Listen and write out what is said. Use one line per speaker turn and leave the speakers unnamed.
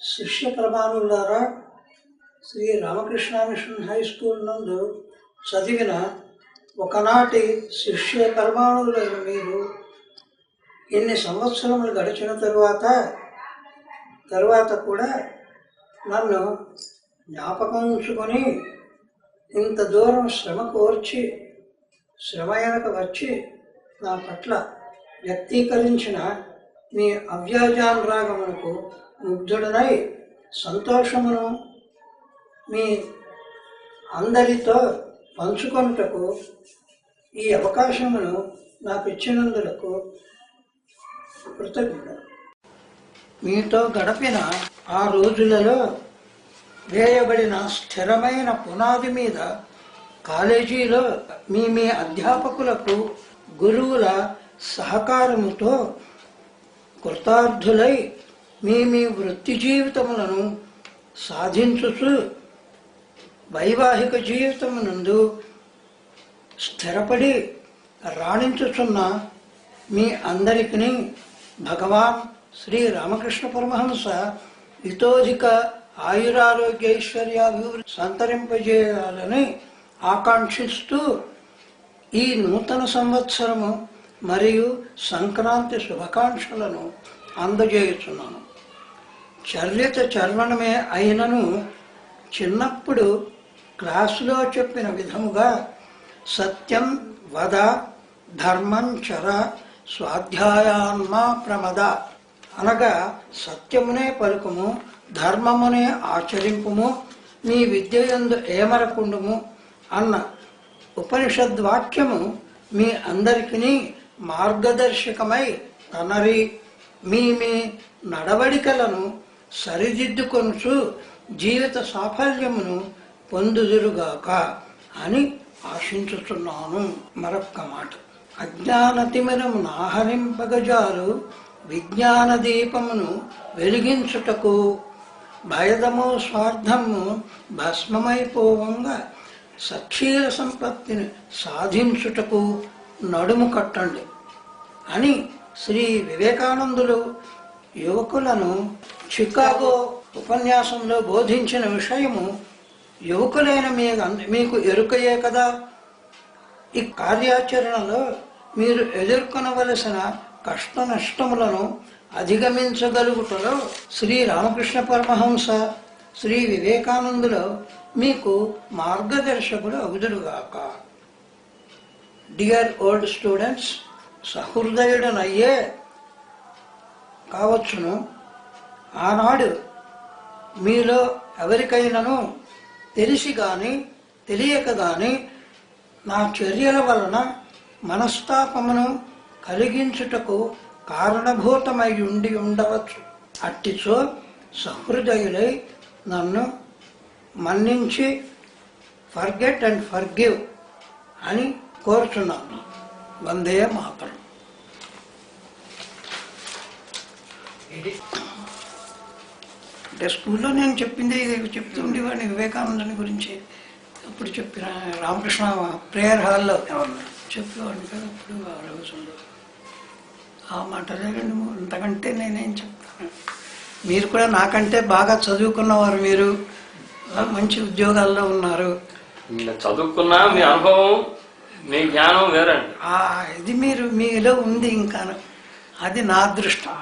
శిష్య ప్రమాణులారా Shri Ramakrishna mission high school నందు చదివిన ఒకనాటి శిష్య ప్రమాణులైన మీరు ఎన్ని సంవత్సరములు గడిచిన తరువాత తరువాత కూడా నన్ను జ్ఞాపకం ఉంచుకొని ఇంత దూరం శ్రమ కోర్చి శ్రమ వెనక వచ్చి నా పట్ల వ్యక్తీకరించిన మీ అవ్యాజానురాగములకు ముగ్ధుడనై సంతోషమును మీ అందరితో పంచుకొనుటకు ఈ అవకాశమును నాకు ఇచ్చినందులకు కృతజ్ఞత. మీతో గడిపిన ఆ రోజులలో వేయబడిన స్థిరమైన పునాది మీద కాలేజీలో మీ మీ అధ్యాపకులకు గురువుల సహకారముతో కృతార్థులై మీ మీ వృత్తి జీవితములను సాధించుచు వైవాహిక జీవితమునందు స్థిరపడి రాణించుచున్న మీ అందరికీ భగవాన్ శ్రీ రామకృష్ణ పరమహంస ఇతోధిక ఆయురారోగ్యైశ్వర్యాభివృద్ధి సంతరింపజేయాలని ఆకాంక్షిస్తూ ఈ నూతన సంవత్సరము మరియు సంక్రాంతి శుభాకాంక్షలను అందజేయుచున్నాను. చర్యత చర్వణమే అయినను చిన్నప్పుడు క్లాసులో చెప్పిన విధముగా సత్యం వద ధర్మం చర స్వాధ్యాయాన్మా ప్రమద అనగా సత్యమునే పలుకుము ధర్మమునే ఆచరింపుము నీ విద్యయందు ఏమరకుండుము అన్న ఉపనిషద్వాక్యము మీ అందరికీ మార్గదర్శకమై తనరి మీ మీ నడవడికలను సరిదిద్దుకొనుచు జీవిత సాఫల్యమును పొందుదురుగాక అని ఆశించుతున్నాను మరొక్క మాట. అజ్ఞానతిమిరము నాహరింపగజారు విజ్ఞాన దీపమును వెలిగించుటకు భయదము స్వార్థము భస్మమైపోవంగా సక్షీల సంపత్తిని సాధించుటకు నడుము కట్టండి అని శ్రీ వివేకానందులు యువకులను చికాగో ఉపన్యాసంలో బోధించిన విషయము యువకులైన మీ మీకు ఎరుకయే కదా. ఈ కార్యాచరణలో మీరు ఎదుర్కొనవలసిన కష్ట నష్టములను అధిగమించగలుగుటలో శ్రీ రామకృష్ణ పరమహంస శ్రీ వివేకానందులో మీకు మార్గదర్శకుడు అగుదురుగాక డియర్ ఓల్డ్ స్టూడెంట్స్ సహృదయుడనయ్యే కావచ్చును. ఆనాడు మీలో ఎవరికైనాను తెలిసి కానీ తెలియక కానీ నా చర్యల వలన మనస్తాపమును కలిగించుటకు కారణభూతమై ఉండి ఉండవచ్చు. అట్టిచో సహృదయులై నన్ను మన్నించి ఫర్గెట్ అండ్ ఫర్గివ్ అని కోరుచున్నాను వందే మాతరం. అంటే స్కూల్లో నేను చెప్పింది ఇది చెప్తుండేవాడిని వివేకానందుని గురించి. అప్పుడు చెప్పిన రామకృష్ణ ప్రేయర్ హాల్లో చెప్పేవాడిని కదా అప్పుడు ఆ రోజుల్లో ఆ మాటలే అంతకంటే నేనేం చెప్తాను. మీరు కూడా నాకంటే బాగా చదువుకున్నవారు మీరు. మంచి ఉద్యోగాల్లో ఉన్నారు.
చదువుకున్నా మీ అనుభవం మీ జ్ఞానం వేరండి.
ఆ ఇది మీరు మీలో ఉంది ఇంకా. అది నా అదృష్టం